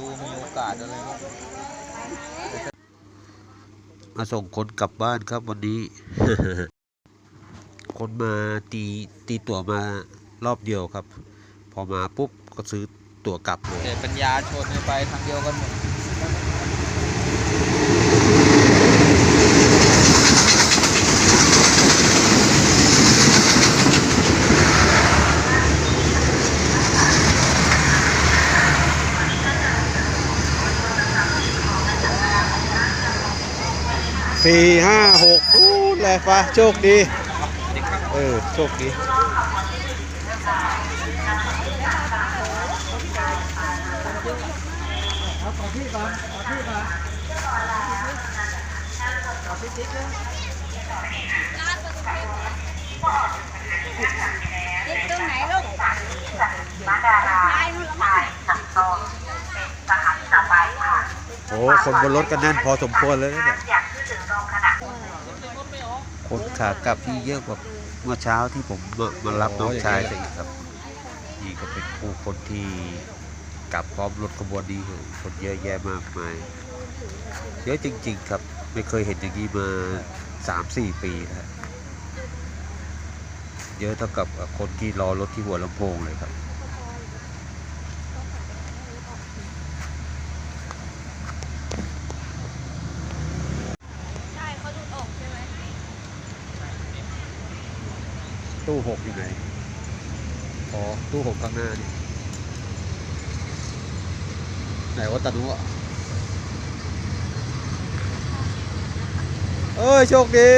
ดูมีโอกาสอะไรครับมาส่งคนกลับบ้านครับวันนี้ คนมาตีตีตั๋วมารอบเดียวครับ พอมาปุ๊บก็ซื้อตั๋วกลับเลยเด็ปัญญาชนไปทางเดียวกันหมด สี่ห้าหกอู้แหละฟ้าโชคดีเออโชคดีโอ้คนบนรถกันแน่นพอสมควรเลยเนี่ยะเนี่ยคนขากลับที่เยอะกว่าเมื่อเช้าที่ผมมารับน้องชายไปอีกครับ นี่ก็เป็นผู้คนที่กลับพร้อมรถขบวนนี้ครับคนเยอะแยะมากมาย เยอะจริง ๆ ครับไม่เคยเห็นอย่างนี้มาสามสี่ปีแล้วเยอะเท่ากับคนที่รอรถที่หัวลำโพงเลยครับ ใช่เขาดูดอกใช่ไหม ตู้หกอยู่ไหนอ๋อตู้หกข้างหน้านี่ไหนว่าตานุอะเอ้ย โชคดี